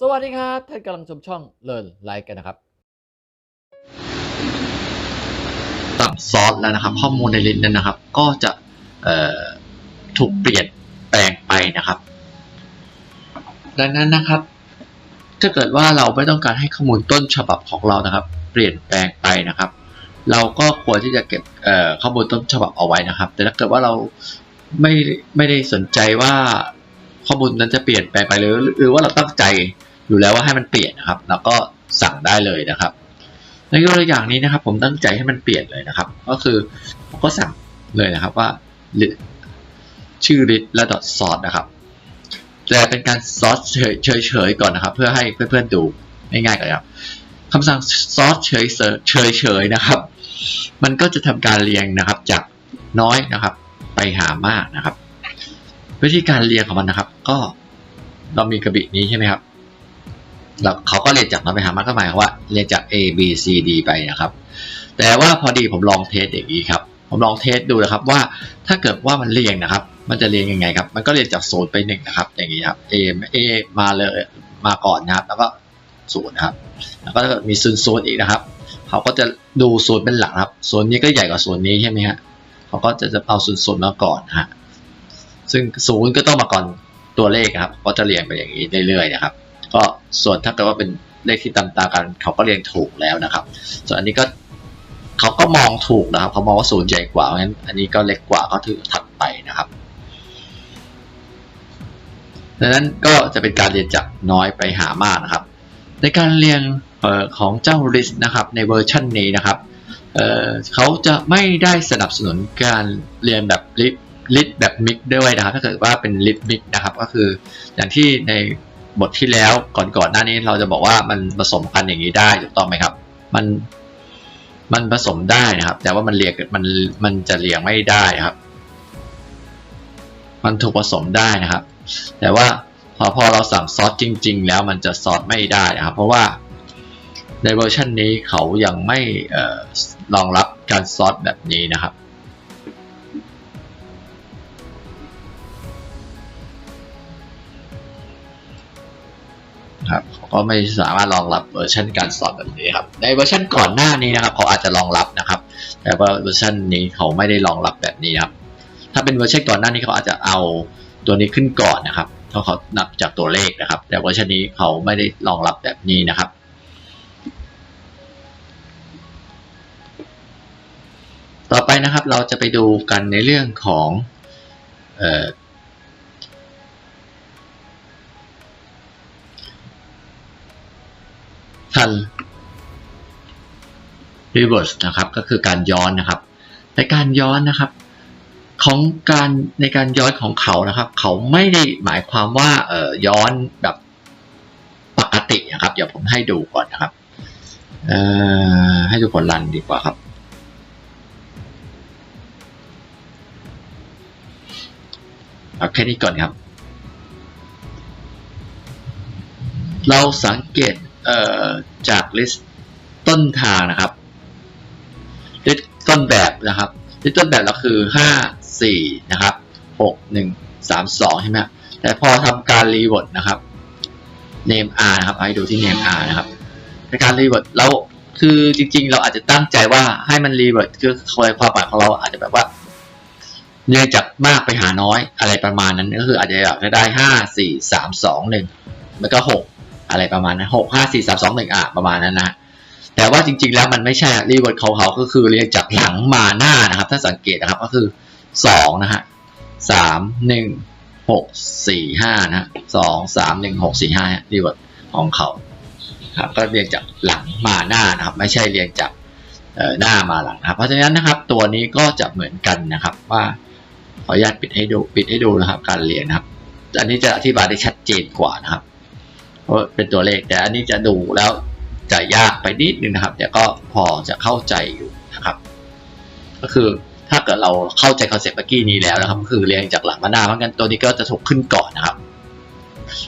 สวัสดีครับ ท่านกำลังชมช่องเลินไลค์กันนะครับกับซอสแล้วนะครับ ข้อมูลในลิสต์นั้นนะครับ ก็จะถูกเปลี่ยนแปลงไปนะครับ ดังนั้นนะครับ ถ้าเกิดว่าเราไม่ต้องการให้ข้อมูลต้นฉบับของเรานะครับ เปลี่ยนแปลงไปนะครับ เราก็ควรที่จะเก็บข้อมูลต้นฉบับเอาไว้นะครับ แต่ถ้าเกิดว่าเราไม่ไม่ได้สนใจว่าข้อมูลนั้นจะเปลี่ยนแปลงไปหรือหรือว่าเราตั้งใจ อยู่แล้วว่าให้มันเปลี่ยนนะครับเราก็สั่งได้เลยนะครับ ในตัวอย่างนี้นะครับ ผมตั้งใจให้มันเปลี่ยนเลยนะครับ ก็คือผมก็สั่งเลยนะครับว่าชื่อ list และ dot sort นะครับแต่เป็นการซอสเฉยเฉยๆก่อนนะครับ เพื่อให้เพื่อนๆดูง่ายๆก่อนครับคำสั่งซอสเฉยเฉยเฉยๆนะครับ มันก็จะทำการเรียงนะครับจากน้อยนะครับ ไปหามากนะครับ วิธีการเรียงของมันนะครับ ก็เรามีกระบี่นี้ใช่ไหมครับ แล้วเขาก็เรียนจากน้อยไปหามากก็หมายความว่าเรียนจาก A B C D ไปนะครับ แต่ว่าพอดีผมลองเทสอย่างนี้ครับ ผมลองเทสดูนะครับว่าถ้าเกิดว่ามันเรียงนะครับ มันจะเรียงยังไงครับ มันก็เรียนจากศูนย์ไปหนึ่งนะครับ อย่างนี้ครับ A A มาเลยมาก่อนนะครับ แล้วก็ศูนย์ครับ แล้วก็มีศูนย์ศูนย์อีกนะครับ เขาก็จะดูศูนย์เป็นหลักครับศูนย์นี้ก็ใหญ่กว่าศูนย์นี้ใช่ไหมฮะเขาก็จะจะเอาศูนย์ศูนย์มาก่อนฮะซึ่งศูนย์ก็ต้องมาก่อนตัวเลขครับ ก็จะเรียงไปอย่างนี้เรื่อยๆนะครับ ก็ส่วนถ้าเกิดว่าเป็นเลขที่ตามตากันเขาก็เรียงถูกแล้วนะครับ ส่วนอันนี้ก็เขาก็มองถูกนะครับเขามองว่าศูนย์ใหญ่กว่าเพราะฉะนั้นอันนี้ก็เล็กกว่าก็ถือถัดไปนะครับดังนั้นก็จะเป็นการเรียนจากน้อยไปหามากนะครับ ในการเรียงของเจ้า list นะครับในเวอร์ชันนี้นะครับเเขาจะไม่ได้สนับสนุนการเรียนแบบ list list แบบ mix ด้วยนะครับ ถ้าเกิดว่าเป็น list mix นะครับ ก็คืออย่างที่ใน บทที่แล้วก่อนก่อนๆหน้านี้เราจะบอกว่ามันผสมกันอย่างนี้ได้ถูกต้องไหมครับ มันมันผสมได้นะครับ แต่ว่ามันเรียงมันมันจะเรียงไม่ได้ครับ มันถูกผสมได้นะครับ แต่ว่าพอพอเราสั่งซอสจริง ๆ แล้วมันจะซอสไม่ได้นะครับ เพราะว่าในเวอร์ชันนี้เขายังไม่ออรองรับการซอสแบบนี้นะครับ ครับเขาก็ไม่สามารถรองรับเวอร์ชันการสอนแบบนี้ครับ ในเวอร์ชันก่อนหน้านี้นะครับเขาอาจจะรองรับนะครับ แต่ว่าเวอร์ชันนี้เขาไม่ได้รองรับแบบนี้ครับ ถ้าเป็นเวอร์ชันก่อนหน้านี้เขาอาจจะเอาตัวนี้ขึ้นก่อนนะครับเพราะเขานับจากตัวเลขนะครับ แต่เวอร์ชันนี้เขาไม่ได้รองรับแบบนี้นะครับต่อไปนะครับเราจะไปดูกันในเรื่องของ เอ่อทัน reverse นะครับก็คือการย้อนนะครับ ในการย้อนนะครับของการในการย้อนของเขานะครับ เขาไม่ได้หมายความว่าเอ่อย้อนแบบปกตินะครับ เดี๋ยวผมให้ดูก่อนนะครับเอ่อให้ดูผลลันดีกว่าครับเอาแค่นี้ก่อนครับ เราสังเกต จากลิสต์ต้นทางนะครับลิสต์ต้นแบบนะครับลิสต์ต้นแบบเราคือห้าสี่นะครับหกหนึ่งสามสองใช่ไหมแต่พอทำการรีเวิร์ดนะครับ name r นะครับให้ดูที่ name r นะครับในการรีเวิร์ดเราคือจริงๆ เราอาจจะตั้งใจว่าให้มันรีเวิร์ดคือความหมายของเราอาจจะแบบว่าเนื่องจากมากไปหาน้อยอะไรประมาณนั้นก็คืออาจจะอยากจะได้ห้าสี่สามสองหนึ่งแล้วก็หก อะไรประมาณนั้นหกห้าสี่สามสองหนึ่งอะประมาณนั้นนะแต่ว่าจริงๆแล้วมันไม่ใช่รีเวิร์ดเขาเขาก็คือเรียงจากหลังมาหน้านะครับ ถ้าสังเกตนะครับก็คือสองนะฮะสามหนึ่งหกสี่ห้านะสองสามหนึ่งหกสี่ห้ารีเวิร์ดของเขาครับก็เรียงจากหลังมาหน้านะครับ ไม่ใช่เรียงจากหน้ามาหลังนะครับ เพราะฉะนั้นนะครับตัวนี้ก็จะเหมือนกันนะครับว่าขออนุญาตปิดให้ดูปิดให้ดูนะครับ การเรียงนะครับ อันนี้จะอธิบายได้ชัดเจนกว่านะครับ เพราะเป็นตัวเลขแต่อันนี้จะดูแล้วจะยากไปนิดนึงนะครับ แต่ก็พอจะเข้าใจอยู่นะครับ ก็คือถ้าเกิดเราเข้าใจคอนเซ็ปต์เมื่อกี้นี้แล้วนะครับก็คือเรียงจากหลังมาหน้าเพราะงั้นตัวนี้ก็จะถูกขึ้นก่อนนะครับ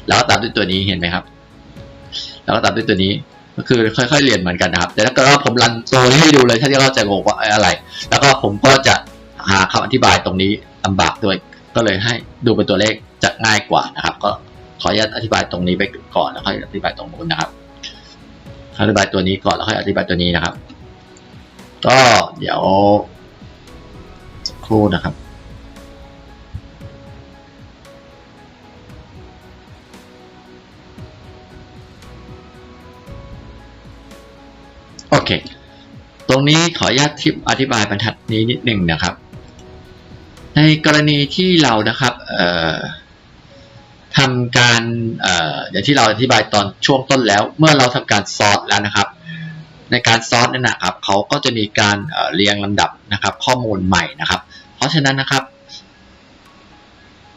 แล้วก็ตามด้วยตัวนี้เห็นไหมครับ แล้วก็ตามด้วยตัวนี้ก็คือค่อย ๆเรียนเหมือนกันนะครับ แต่ถ้าเกิดว่าผมรันตัวนี้ให้ดูเลยถ้าที่เข้าใจงงว่าอะไร แล้วก็ผมก็จะหาคำอธิบายตรงนี้ลำบากด้วย ก็เลยให้ดูเป็นตัวเลขจะง่ายกว่านะครับ ก็ ขออนุญาตอธิบายตรงนี้ไปก่อนแล้วค่อยอธิบายตรงนู้นนะครับอธิบายตัวนี้ก่อนแล้วค่อยอธิบายตัวนี้นะครับ ก็เดี๋ยวสักครู่นะครับโอเค ตรงนี้ขออนุญาตทิปอธิบายบรรทัดนี้นิดหนึ่งนะครับ ในกรณีที่เรานะครับ เอ่อ ทำการเอ่ออย่างที่เราอธิบายตอนช่วงต้นแล้ว เมื่อเราทำการซอร์ตแล้วนะครับ ในการซอร์ตนั่นนะครับเขาก็จะมีการเเรียงลำดับนะครับ ข้อมูลใหม่นะครับ เพราะฉะนั้นนะครับ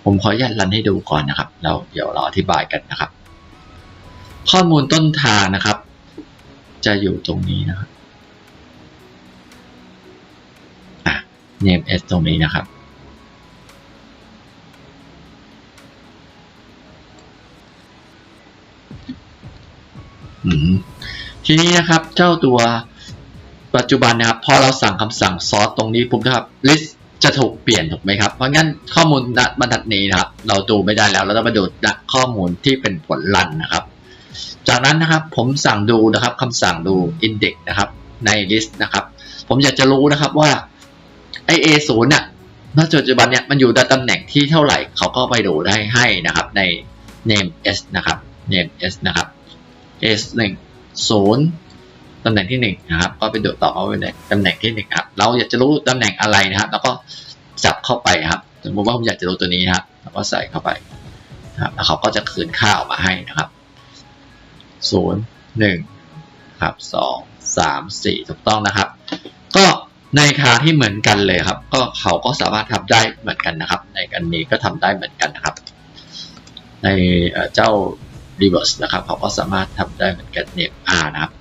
ผมขออนุญาตรันให้ดูก่อนนะครับแล้วเดี๋ยวเราอธิบายกันนะครับ ข้อมูลต้นทางนะครับ จะอยู่ตรงนี้นะครับอะ name s ตรงนี้นะครับ ทีนี้นะครับเจ้าตัวปัจจุบันนะครับพอเราสั่งคำสั่งซอสตรงนี้ปุ๊บนะครับ list จะถูกเปลี่ยนถูกไหมครับ เพราะงั้นข้อมูลณบรรทัดนี้นะครับ เราดูไม่ได้แล้วเราต้องมาดูณข้อมูลที่เป็นผลลันนะครับ จากนั้นนะครับผมสั่งดูนะครับคำสั่งดู index นะครับใน list นะครับ ผมอยากจะรู้นะครับว่าไอ a ศูนย์น่ะณปัจจุบันเนี่ยมันอยู่ในตำแหน่งที่เท่าไหร่เขาก็ไปดูได้ให้นะครับใน name s นะครับ name s นะครับ s หนึ่งศูนย์ตำแหน่งที่หนึ่งนะครับก็ไปดูต่อเอาไปในตำแหน่งที่หนึ่งครับเราอยากจะรู้ตำแหน่งอะไรนะครับ แล้วก็จับเข้าไปครับสมมติว่าผมอยากจะรู้ตัวนี้นะครับแล้วก็ใส่เข้าไปนะครับแล้วเขาก็จะคืนค่าออกมาให้นะครับศูนย์หนึ่งครับสองสามสี่ถูกต้องนะครับ ก็ในคาที่เหมือนกันเลยครับ ก็เขาก็สามารถทำได้เหมือนกันนะครับ ในกันนี้ก็ทำได้เหมือนกันนะครับ ในเจ้า reverse นะครับเขาก็สามารถทำได้เหมือนกันเนม R นะครับ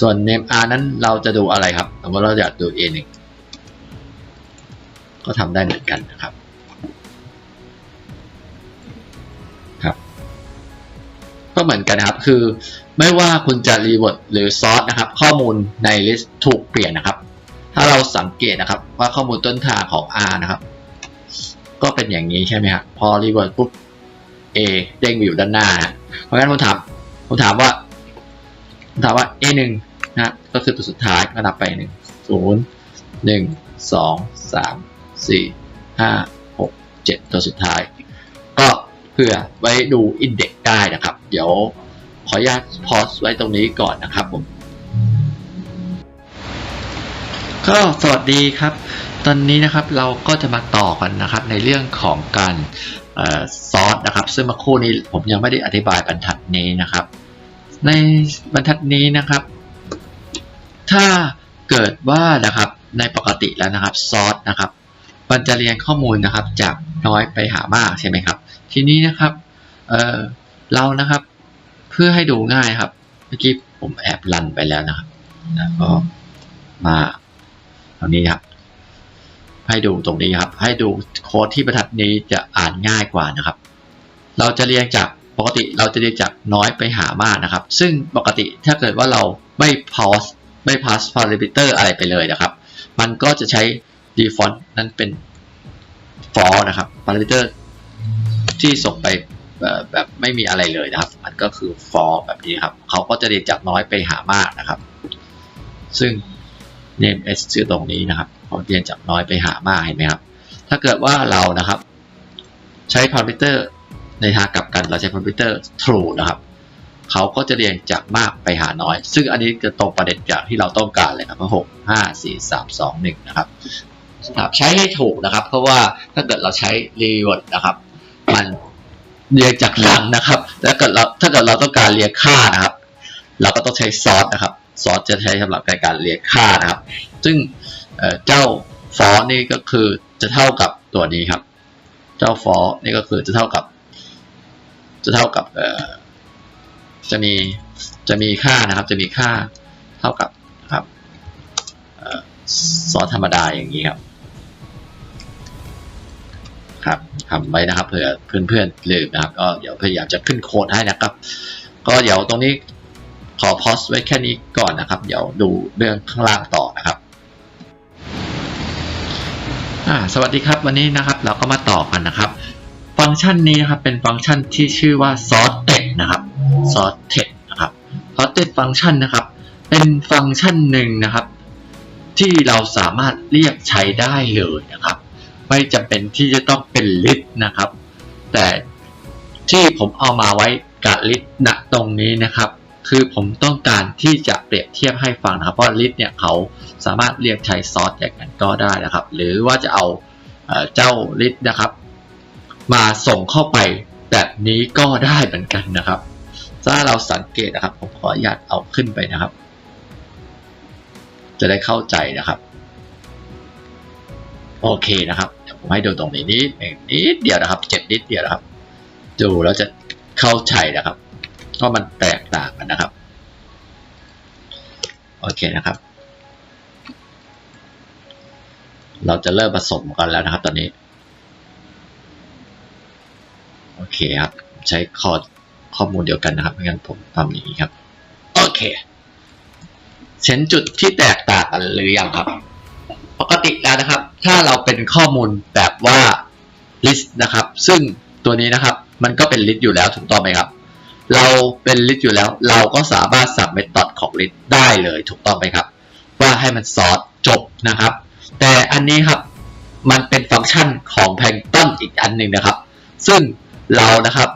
ส่วน name R นั้นเราจะดูอะไรครับสมมติเราอยากดู A 1ก็ทำได้เหมือนกันนะครับ ครับ ก็เหมือนกันครับ คือไม่ว่าคุณจะ revert หรือ sort นะครับ ข้อมูลใน list ถูกเปลี่ยนนะครับ ถ้าเราสังเกตนะครับว่าข้อมูลต้นทางของ R นะครับ ก็เป็นอย่างนี้ใช่ไหมครับพอ revert ปุ๊บ A เด้งไปอยู่ด้านหน้านะเพราะงั้นผมถามผมถามว่าผมถามว่า A หนึ่งนะก็คือตัวสุดท้ายก็นับไปหนึ่งศูนย์หนึ่งสองสามสี่ห้าหกเจ็ดตัวสุดท้าย ก็เพื่อไว้ดูอินเด็กซ์ได้นะครับ เดี๋ยวขออนุญาตพอสไว้ตรงนี้ก่อนนะครับผมก็สวัสดีครับ ตอนนี้นะครับเราก็จะมาต่อกันนะครับในเรื่องของการซอสนะครับ ซึ่งเมื่อคู่นี้ผมยังไม่ได้อธิบายบรรทัดนี้นะครับ ในบรรทัดนี้นะครับ ถ้าเกิดว่านะครับในปกติแล้วนะครับซอสนะครับมันจะเรียงข้อมูลนะครับจากน้อยไปหามากใช่ไหมครับ ทีนี้นะครับเอ่อเรานะครับเพื่อให้ดูง่ายครับ เมื่อกี้ผมแอบรันไปแล้วนะครับแล้วก็มาตรงนี้ครับ ให้ดูตรงนี้ครับ ให้ดูโค้ดที่บรรทัดนี้จะอ่านง่ายกว่านะครับ เราจะเรียงจากปกติเราจะเรียงจากน้อยไปหามากนะครับ ซึ่งปกติถ้าเกิดว่าเราไม่ pause ไม่ pass parameter อะไรไปเลยนะครับ มันก็จะใช้ default นั้นเป็น for นะครับ parameter ที่ส่งไปแบบแบบไม่มีอะไรเลยนะครับ มันก็คือ for แบบนี้ครับ เขาก็จะเรียงจากน้อยไปหามากนะครับ ซึ่ง name s ชื่อตรงนี้นะครับ เขาเรียงจากน้อยไปหามากเห็นไหมครับ ถ้าเกิดว่าเรานะครับ ใช้ parameter ในทางกลับกันเราใช้ parameter true นะครับเขาก็จะเรียงจากมากไปหาน้อย ซึ่งอันนี้จะตรงประเด็นจากที่เราต้องการเลยครับหกห้าสี่สามสองหนึ่งนะครับใช้ให้ถูกนะครับ เพราะว่าถ้าเกิดเราใช้ reword นะครับ มันเรียงจากหลังนะครับถ้าเกิดเราถ้าเกิดเราต้องการเรียงค่านะครับ เราก็ต้องใช้ซอสนะครับซอสจะใช้สำหรับในการเรียงค่านะครับ ซึ่ง เจ้าฟอนี่ก็คือจะเท่ากับตัวนี้ครับ เจ้าฟอนี่ก็คือจะเท่ากับ จะเท่ากับจะมีจะมีค่านะครับ จะมีค่าเท่ากับครับซอสธรรมดาอย่างนี้ครับ ครับทำไว้นะครับเผื่อเพื่อนๆลืมนะครับก็เดี๋ยวพยายามจะขึ้นโค้ดให้นะครับ ก็เดี๋ยวตรงนี้ขอพอสไว้แค่นี้ก่อนนะครับ เดี๋ยวดูเรื่องข้างล่างต่อ สวัสดีครับวันนี้นะครับเราก็มาต่อกันนะครับ ฟังก์ชันนี้นะครับเป็นฟังก์ชันที่ชื่อว่า sorted นะครับ sorted นะครับ sorted ฟังก์ชันนะครับ เป็นฟังก์ชันหนึ่งนะครับ ที่เราสามารถเรียกใช้ได้เลยนะครับ ไม่จำเป็นที่จะต้องเป็น list นะครับ แต่ที่ผมเอามาไว้กับ list ณตรงนี้นะครับ คือผมต้องการที่จะเปรียบเทียบให้ฟังนะครับว่า list เนี่ยเขาสามารถเรียกใช้ซอสอย่างนั้นก็ได้นะครับ หรือว่าจะเอาเจ้า list นะครับ มาส่งเข้าไปแบบนี้ก็ได้เหมือนกันนะครับ ถ้าเราสังเกตนะครับ ผมขออนุญาตเอาขึ้นไปนะครับ จะได้เข้าใจนะครับ โอเคนะครับเดี๋ยวผมให้ดูตรงนี้นิดหนึ่งนิดเดียวนะครับเจ็ดนิดเดียวนะครับ ดูแล้วจะเข้าใจนะครับ ว่ามันแตกต่างกันนะครับ โอเคนะครับ เราจะเริ่มผสมกันแล้วนะครับ ตอนนี้ โอเคครับ ใช้ข้อข้อมูลเดียวกันนะครับไม่งั้นผมทำอย่างนี้ครับ โอเคเห็นจุดที่แตกต่างกันหรือยังครับ ปกติแล้วนะครับ ถ้าเราเป็นข้อมูลแบบว่า list นะครับ ซึ่งตัวนี้นะครับ มันก็เป็น list อยู่แล้วถูกต้องไหมครับ เราเป็น list อยู่แล้ว เราก็สามารถสับ method ของ list ได้เลยถูกต้องไหมครับ ว่าให้มันสอดจบนะครับ แต่อันนี้ครับมันเป็นฟังก์ชันของ Plankton อีกอันหนึ่งนะครับ ซึ่งเรานะครับ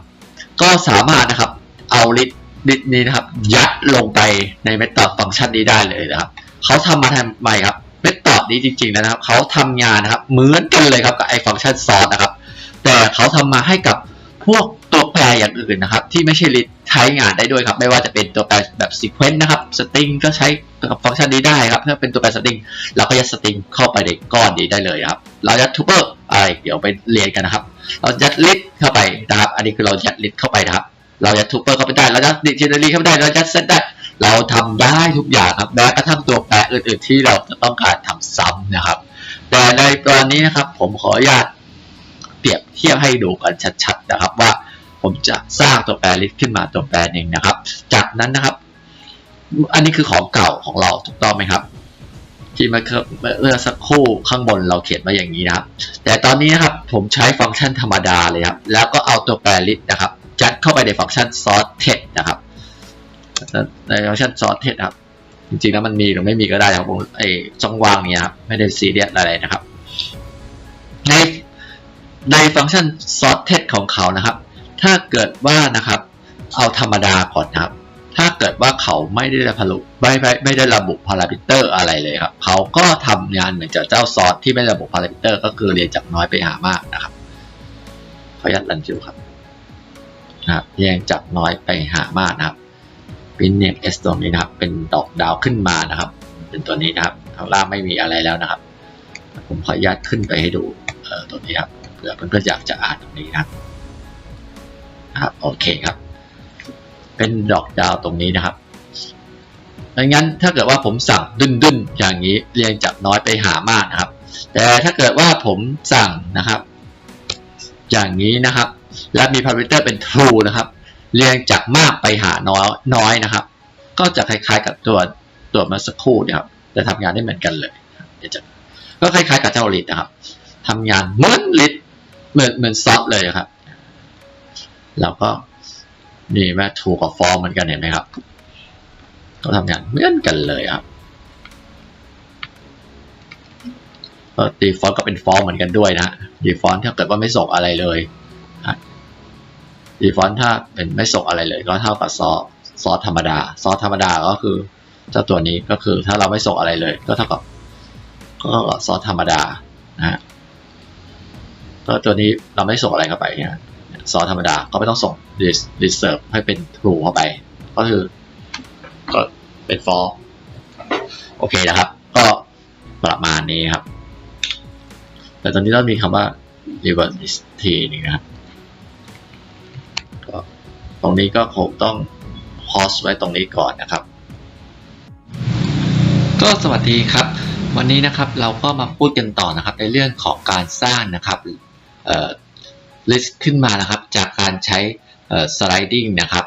ก็สามารถนะครับเอาลิสลิสนี้นะครับ ยัดลงไปในเมธอดฟังก์ชันนี้ได้เลยนะครับเขาทำมาทำไมครับเมธอดนี้จริงๆนะครับเขาทำงานนะครับเหมือนกันเลยครับกับไอ้ฟังก์ชันซอสนะครับ แต่เขาทำมาให้กับพวก ปรอย่างอื่นนะครับ ที่ไม่ใช่ลิสใช้งานได้ด้วยครับ ไม่ว่าจะเป็นตัวแปรแบบซีเควนต์นะครับสตริงก็ใช้กับฟังก์ชันนี้ได้ครับถ้าเป็นตัวแปรสตริงเราก็ยัดสตริงเข้าไปในก้อนนี้ได้เลยครับ เรายัดทูเปอร์อะไรเดี๋ยวไปเรียนกันนะครับ เรายัดลิสเข้าไปนะครับ อันนี้คือเรายัดลิสเข้าไปนะครับ เรายัดทูเปอร์เข้าไปได้เรายัดดิจิทัลเข้าไปได้เรายัดเซตได้ เราทำได้ทุกอย่างครับแม้กระทั่งตัวแปรอื่น ๆ ที่เราจะต้องการทำซ้ำนะครับ แต่ในตอนนี้นะครับผมขออนุญาตเปรียบเทียบให้ดูกันชัด ๆ นะครับว่า ผมจะสร้างตัวแปรลิสขึ้นมาตัวแปรหนึ่งนะครับ จากนั้นนะครับ อันนี้คือของเก่าของเราถูกต้องไหมครับ ที่เมื่อเมื่อสักครู่ข้างบนเราเขียนมาอย่างนี้นะครับ แต่ตอนนี้นะครับผมใช้ฟังก์ชันธรรมดาเลยครับ แล้วก็เอาตัวแปรลิสต์นะครับยัดเข้าไปในฟังก์ชัน sorted นะครับในฟังก์ชัน sorted ครับจริงๆแล้วมันมีหรือไม่มีก็ได้ครับผมไอ้ช่องว่างเนี่ยครับไม่ได้ซีเรียสอะไรนะครับ ในในฟังก์ชัน sorted ของเขานะครับ ถ้าเกิดว่านะครับ เอาธรรมดาก่อนนะครับ ถ้าเกิดว่าเขาไม่ได้ระบุไม่ไม่ไม่ได้ระบุพารามิเตอร์อะไรเลยครับ เขาก็ทำงานเหมือนกับเจ้าซอสที่ไม่ระบุพารามิเตอร์ ก็คือเรียนจากน้อยไปหามากนะครับขออนุญาตรันจิวครับนะครับเรียงจากน้อยไปหามากนะครับเป็นเน็ตเอสตรงนี้นะครับ เป็นดอกดาวขึ้นมานะครับ เป็นตัวนี้นะครับข้างล่างไม่มีอะไรแล้วนะครับ ผมขออนุญาตขึ้นไปให้ดูเอ่อตัวนี้ครับเผื่อเพื่อนๆอยากจะอ่านตรงนี้นะครับ นะครับโอเคครับ เป็นดอกดาวตรงนี้นะครับดังนั้นถ้าเกิดว่าผมสั่งดุนดุนอย่างนี้เรียงจากน้อยไปหามากนะครับ แต่ถ้าเกิดว่าผมสั่งนะครับ อย่างนี้นะครับ และมีพารามิเตอร์เป็น true นะครับ เรียงจากมากไปหาน้อยน้อยนะครับ ก็จะคล้ายๆกับตัวตัวมื่อสักครู่นี่ยครับจะทำงานได้เหมือนกันเลยเดี๋ยวจะก็คล้ายๆกับเจ้าลิดนะครับทำงานเหมือนลิดเหมือนเหมือนซอฟเลยครับ แล้วก็นี่แม่ถูกกับฟอร์มเหมือนกันเห็นไหมครับก็ทำงานเหมือนกันเลยครับดีฟอนต์ก็เป็นฟอร์มเหมือนกันด้วยนะดีฟอนต์ถ้าเกิดว่าไม่ส่งอะไรเลยดีฟอนต์ถ้าเป็นไม่ส่งอะไรเลย ก็เท่ากับซอซอสธรรมดา ซอสธรรมดาก็คือเจ้าตัวนี้ก็คือถ้าเราไม่ส่งอะไรเลย ก็เท่ากับก็ซอสธรรมดานะฮะก็ตัวนี้เราไม่ส่งอะไรเข้าไปเนี่ย ซอสธรรมดา ก็ไม่ต้องส่ง reserve ให้เป็น true เข้าไป ก็คือ ก็เป็น for โอเคนะครับ ก็ประมาณนี้ครับ แต่ตอนนี้เรามีคำว่า reverse is t นี่นะครับก็ตรงนี้ก็คงต้อง pause ไว้ตรงนี้ก่อนนะครับ ก็สวัสดีครับ วันนี้นะครับเราก็มาพูดกันต่อนะครับในเรื่องของการสร้างนะครับเอ่อ list ขึ้นมานะครับจากการใช้ sliding นะครับ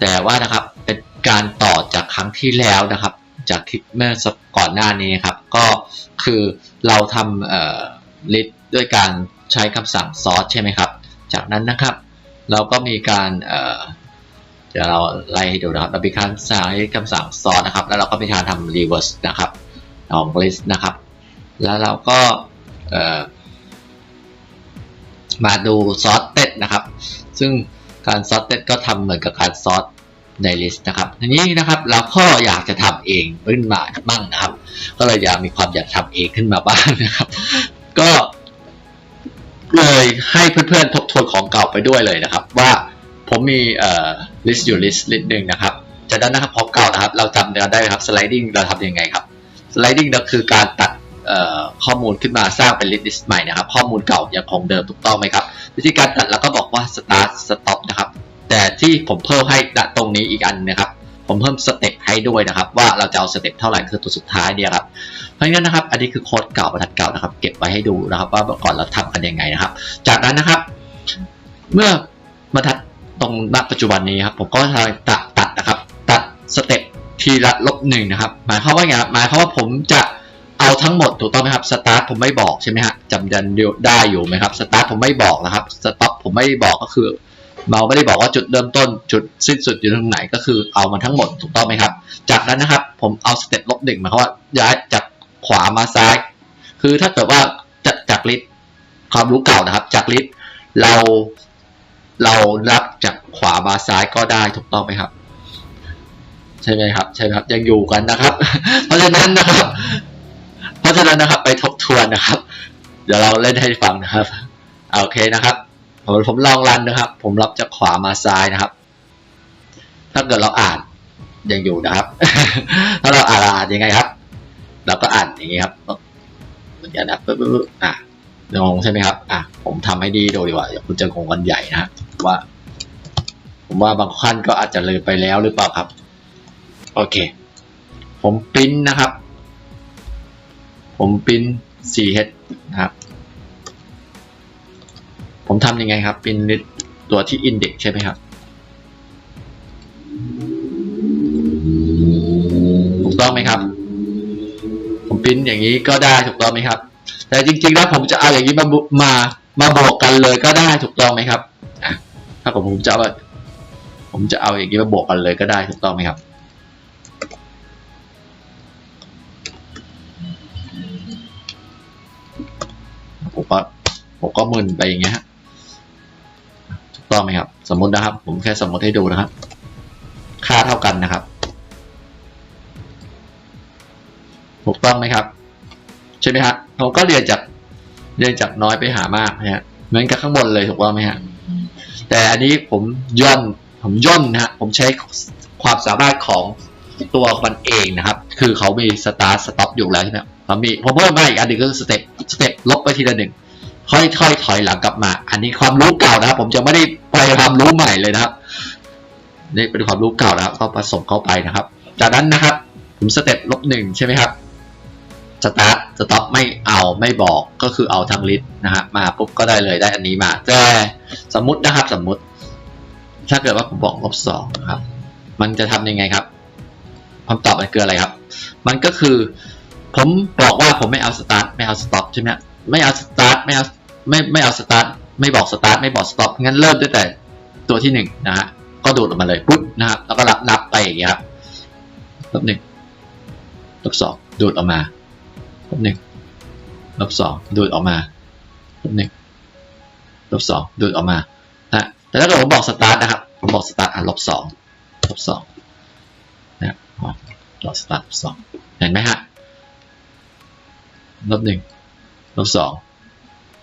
แต่ว่านะครับเป็นการต่อจากครั้งที่แล้วนะครับ จากที่เมื่อก่อนหน้านี้ครับ ก็คือเราทำ list ด้วยการใช้คำสั่ง sort ใช่ไหมครับ จากนั้นนะครับ เราก็มีการเเดี๋ยวเราไล่ให้ดูนะครับเรามีการใช้คำสั่ง sort นะครับ แล้วเราก็มีการทำ reverse นะครับของ list นะครับ แล้วเราก็ มาดู sorted นะครับ ซึ่งการ sorted ก็ทำเหมือนกับการ sort ใน list นะครับทีนี้นะครับเราก็อยากจะทำเองขึ้นมาบ้างนะครับ ก็เลยอยากมีความอยากทำเองขึ้นมาบ้างนะครับ ก็เลยให้เพื่อนๆทบทวนของเก่าไปด้วยเลยนะครับ ว่าผมมีเอ่อ list อยู่ list list หนึ่งนะครับจากนั้นนะครับของเก่านะครับ เราจำได้ไหมครับ sliding เราทำยังไงครับ sliding ก็คือการตัด ข้อมูลขึ้นมาสร้างเป็น list list ใหม่นะครับ ข้อมูลเก่ายังคงเดิมถูกต้องไหมครับ วิธีการตัดเราก็บอกว่า start stop นะครับ แต่ที่ผมเพิ่มให้ตรงนี้อีกอันนะครับ ผมเพิ่มสเต็ปให้ด้วยนะครับ ว่าเราจะเอาสเต็ปเท่าไหร่คือตัวสุดท้ายเนี่ยครับเพราะงั้นนะครับ อันนี้คือโค้ดเก่าบรรทัดเก่านะครับ เก็บไว้ให้ดูนะครับ ว่าก่อนเราทำกันยังไงนะครับ จากนั้นนะครับ เมื่อบรรทัดตรงณปัจจุบันนี้ครับผมก็จะตัดตัดนะครับ ตัดสเต็ปทีละลบหนึ่งนะครับ หมายความว่าไงครับหมายความว่าผมจะ เอาทั้งหมดถูกต้องไหมครับสตาร์ทผมไม่บอกใช่ไหมฮะจำดันได้อยู่ไหมครับสตาร์ทผมไม่บอกนะครับสต็อปผมไม่บอกก็คือเราไม่ได้บอกว่าจุดเริ่มต้นจุดสิ้นสุดอยู่ตรงไหนก็คือเอามาทั้งหมดถูกต้องไหมครับ จากนั้นนะครับผมเอาสเต็ปลบหนึ่งหมายความว่าย้ายจากขวามาซ้าย คือถ้าเกิดว่าจากจากลิสความรู้เก่านะครับ จากลิสเราเรารับจากขวามาซ้ายก็ได้ถูกต้องไหมครับ ใช่ไหมครับใช่ครับยังอยู่กันนะครับ เพราะฉะนั้นนะครับ เพราะฉะนั้นนะครับไปทบทวนนะครับ เดี๋ยวเราเล่นให้ฟังนะครับโอเคนะครับผมผมลองรันนะครับ ผมรับจากขวามาซ้ายนะครับ ถ้าเกิดเราอ่านยังอยู่นะครับ ถ้าเราอ่านอ่านยังไงครับ เราก็อ่านอย่างนี้ครับเหมือนกันนะปึ๊บปึ๊บอะงงใช่ไหมครับ อะ ผมทำให้ดีดูดีกว่าอย่าคุณจะงงกันใหญ่นะว่า ผมว่าบางท่านก็อาจจะลืมไปแล้วหรือเปล่าครับ โอเค ผมปริ้นนะครับ ผมปริ้น 4h นะครับ ผมทำยังไงครับเป็นตัวที่ index ใช่ไหมครับ ถูกต้องไหมครับ ผมปริ้นอย่างนี้ก็ได้ถูกต้องไหมครับ แต่จริงๆแล้วผมจะเอาอย่างนี้มามามาบวกกันเลยก็ได้ถูกต้องไหมครับถ้าผมผมจะเอาผมจะเอาอย่างนี้มาบวกกันเลยก็ได้ถูกต้องไหมครับ ผมก็ผมก็มึนไปอย่างเงี้ยถูกต้องไหมครับ สมมตินะครับ ผมแค่สมมติให้ดูนะครับ ค่าเท่ากันนะครับ ถูกต้องไหมครับ ใช่ไหมฮะผมก็เรียนจากเรียนจากน้อยไปหามากนะฮะเหมือนกับข้างบนเลยถูกต้องไหมฮะแต่อันนี้ผมย่นผมย่นนะฮะผมใช้ความสามารถของ ตัวมันเองนะครับ คือเขามีสตาร์สต็อปอยู่แล้วใช่ไหมเขามีผมเพิ่มมาอีกอันหนึ่งก็คือสเต็ปสเต็ปลบไปทีละหนึ่งค่อยๆถอยหลังกลับมา อันนี้ความรู้เก่านะครับ ผมจะไม่ได้ไปความรู้ใหม่เลยนะครับนี่เป็นความรู้เก่านะครับก็ผสมเข้าไปนะครับ จากนั้นนะครับ ผมสเต็ปลบหนึ่งใช่ไหมครับสตาร์ทสต็อปไม่เอาไม่บอกก็คือเอาทางลิสต์นะฮะมาปุ๊บก็ได้เลยได้อันนี้มาแต่สมมตินะครับสมมติ ถ้าเกิดว่าผมบอกลบสองนะครับ มันจะทำยังไงครับ คำตอบมันคืออะไรครับ มันก็คือ ผมบอกว่าผมไม่เอาสตาร์ทไม่เอาสต็อปใช่ไหมไม่เอาสตาร์ทไม่เอาไม่ไม่เอาสตาร์ทไม่บอกสตาร์ทไม่บอกสต็อปงั้นเริ่มด้วยแต่ตัวที่หนึ่งนะฮะก็ดูดออกมาเลยปุ๊บนะครับแล้วก็รับนับไปอย่างเงี้ยครับลบหนึ่งลบสองดูดออกมาลบหนึ่งลบสองดูดออกมาลบหนึ่งลบสองดูดออกมานะแต่ถ้าเกิดผมบอกสตาร์ทนะครับผมบอกสตาร์ทอะลบสองลบสอง นะครับบอสตาร์ทสองเห็นไหมฮะลบหนึ่งลบสอง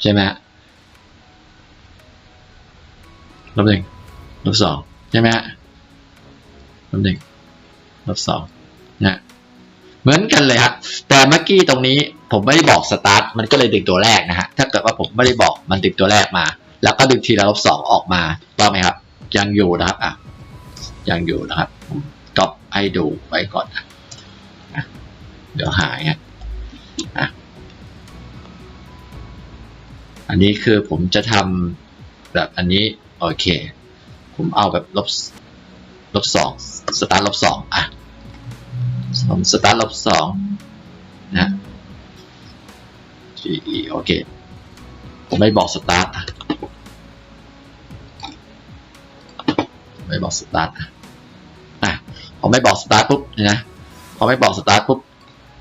ใช่ไหมฮะลบหนึ่งลบสองใช่ไหมฮะลบหนึ่งลบสองนะเหมือนกันเลยฮะแต่เมื่อกี้ตรงนี้ผมไม่ได้บอกสตาร์ทมันก็เลยดึงตัวแรกนะฮะถ้าเกิดว่าผมไม่ได้บอกมันดึงตัวแรกมา แล้วก็ดึงทีละลบสองออกมาถูกต้องไหมครับ ยังอยู่นะครับอะยังอยู่นะครับ ให้ดูไว้ก่อนนะอะเดี๋ยวหายฮะอะอันนี้คือผมจะทำแบบอันนี้ โอเค ผมเอาแบบลบลบสองสตาร์ทลบสองอะผมสตาร์ทลบสองนะ GE โอเค ผมไม่บอกสตาร์ทอะไม่บอกสตาร์ทอะอะ พอไม่บอกสตาร์ทปุ๊บนะพอไม่บอกสตาร์ทปุ๊บ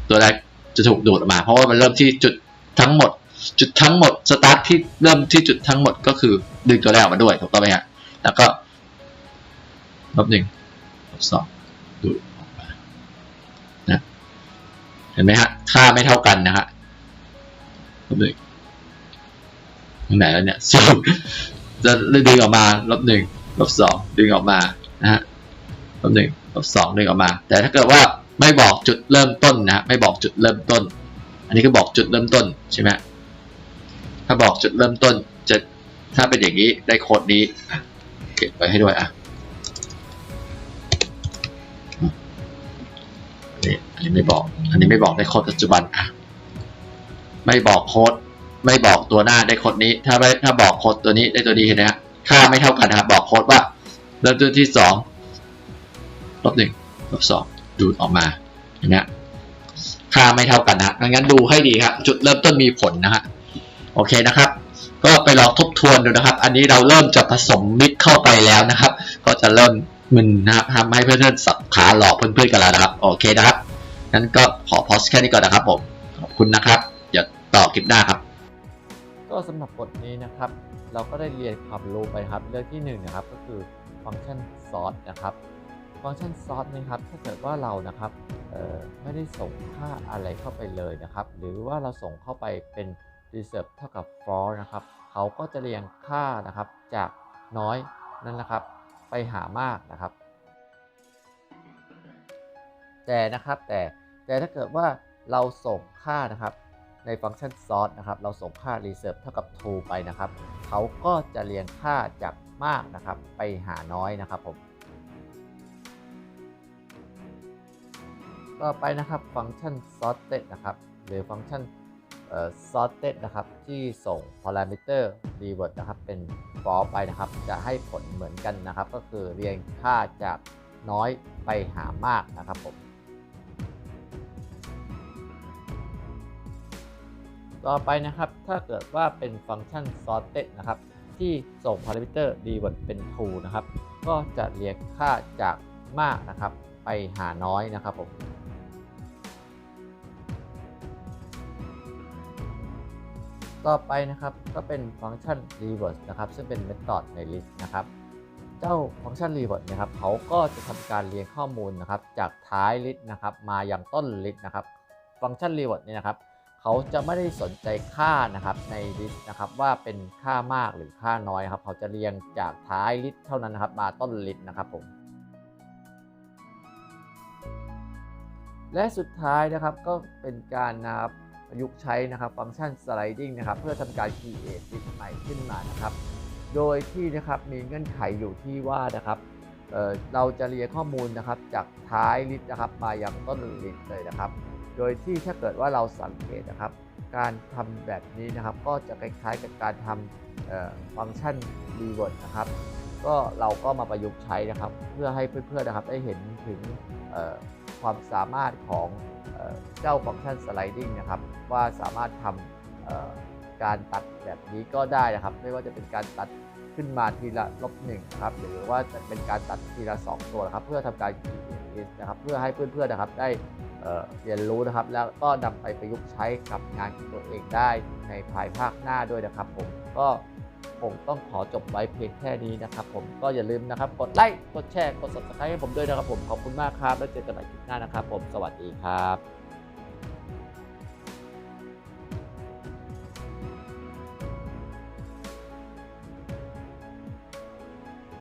ตัวแรกจะถูกดูดออกมา เพราะว่ามันเริ่มที่จุดทั้งหมด จุดทั้งหมดสตาร์ทที่เริ่มที่จุดทั้งหมดก็คือดึงตัวแรกออกมาด้วยถูกต้องไหมฮะแล้วก็ลบหนึ่งลบสองดูดออกมานะเห็นไหมฮะค่าไม่เท่ากันนะฮะลบหนึ่งตรงไหนแล้วเนี่ยสองจะดึงออกมาลบหนึ่งลบสองดึงออกมานะฮะลบหนึ่ง ลบสองดึงออกมา แต่ถ้าเกิดว่าไม่บอกจุดเริ่มต้นนะไม่บอกจุดเริ่มต้น อันนี้ก็บอกจุดเริ่มต้นใช่ไหมถ้าบอกจุดเริ่มต้นจะถ้าเป็นอย่างนี้ได้โค้ดนี้เก็บไว้ให้ด้วยอะอันนี้อันนี้ไม่บอก อันนี้ไม่บอกได้โค้ดปัจจุบันอะไม่บอกโค้ดไม่บอกตัวหน้าได้โค้ดนี้ ถ้าไม่ถ้าบอกโค้ดตัวนี้ได้ตัวนี้เห็นไหมฮะค่าไม่เท่ากันนะครับบอกโค้ดว่าเริ่มต้นที่สอง ลบหนึ่งลบสองดูดออกมาเห็นไหมค่าไม่เท่ากันนะงั้นดูให้ดีครับจุดเริ่มต้นมีผลนะฮะโอเคนะครับ ก็ไปลองทบทวนดูนะครับ อันนี้เราเริ่มจะผสมมิตรเข้าไปแล้วนะครับ ก็จะเริ่มมึนนะครับทำให้เพื่อนๆสับขาหลอกเพื่อนๆกันแล้วนะครับ โอเคนะครับงั้นก็ขอพอสแค่นี้ก่อนนะครับผมขอบคุณนะครับเดี๋ยวต่อคลิปหน้าครับ ก็สำหรับบทนี้นะครับ เราก็ได้เรียนความรู้ไปครับเรื่องที่1นงนะครับก็คือฟังก์ชันซอสนะครับ ฟังก์ชันซอสนะครับ ถ้าเกิดว่าเรานะครับไม่ได้ส่งค่าอะไรเข้าไปเลยนะครับ หรือว่าเราส่งเข้าไปเป็น reserve เท่ากับ for นะครับ เขาก็จะเรียงค่านะครับจากน้อยนั่นนะครับ ไปหามากนะครับ แต่นะครับแต่แต่ถ้าเกิดว่าเราส่งค่านะครับในฟังก์ชัน source นะครับ เราส่งค่า reserve เท่ากับ true ไปนะครับ เขาก็จะเรียงค่าจากมากนะครับ ไปหาน้อยนะครับผม ต่อไปนะครับฟังก์ชัน sorted นะครับหรือฟังก์ชัน sorted นะครับที่ส่ง parameter reward นะครับเป็น for ไปนะครับ จะให้ผลเหมือนกันนะครับ ก็คือเรียงค่าจากน้อยไปหามากนะครับผมต่อไปนะครับถ้าเกิดว่าเป็นฟังก์ชัน sorted นะครับที่ส่ง parameter reward เป็น true นะครับ ก็จะเรียงค่าจากมากนะครับไปหาน้อยนะครับผม ต่อไปนะครับก็เป็นฟังก์ชัน reverse นะครับ ซึ่งเป็น method ใน list นะครับ เจ้าฟังก์ชัน reverse นะครับเขาก็จะทำการเรียงข้อมูลนะครับ จากท้าย list นะครับ มาอยังต้น list นะครับ ฟังก์ชัน reverse เนี่ยนะครับเขาจะไม่ได้สนใจค่านะครับใน list นะครับ ว่าเป็นค่ามากหรือค่าน้อยครับ เขาจะเรียงจากท้าย list เท่านั้นนะครับ มาต้น list นะครับผมและสุดท้ายนะครับก็เป็นการนะครับ ประยุกต์ใช้นะครับฟังก์ชัน sliding นะครับเพื่อทำการ create list ใหม่ขึ้นมานะครับ โดยที่นะครับมีเงื่อนไขอยู่ที่ว่านะครับเเราจะเรียงข้อมูลนะครับจากท้ายลิสต์นะครับมาอยังต้นลิสต์เลยนะครับ โดยที่ถ้าเกิดว่าเราสังเกตนะครับ การทำแบบนี้นะครับ ก็จะคล้ายๆกับการทำฟังก์ชัน reword นะครับ ก็เราก็มาประยุกต์ใช้นะครับ เพื่อให้เพื่อนๆนะครับได้เห็นถึงความสามารถของ เจ้าฟังก์ชัน sliding นะครับ ว่าสามารถทำการตัดแบบนี้ก็ได้นะครับ ไม่ว่าจะเป็นการตัดขึ้นมาทีละลบหนึ่งครับ หรือว่าจะเป็นการตัดทีละ 2 ตัวนะครับ เพื่อทำการ create list นะครับเพื่อให้เพื่อนๆนะครับได้เเรียนรู้นะครับ แล้วก็นำไปประยุกต์ใช้กับงานของตัวเองได้ในภายภาคหน้าด้วยนะครับผมก็ ผมต้องขอจบไว้เพียงแค่นี้นะครับ ผมก็อย่าลืมนะครับ กดไลค์กดแชร์กด subscribe ให้ผมด้วยนะครับผมขอบคุณมากครับ แล้วเจอกันใหม่คลิปหน้านะครับ ผมสวัสดีครับ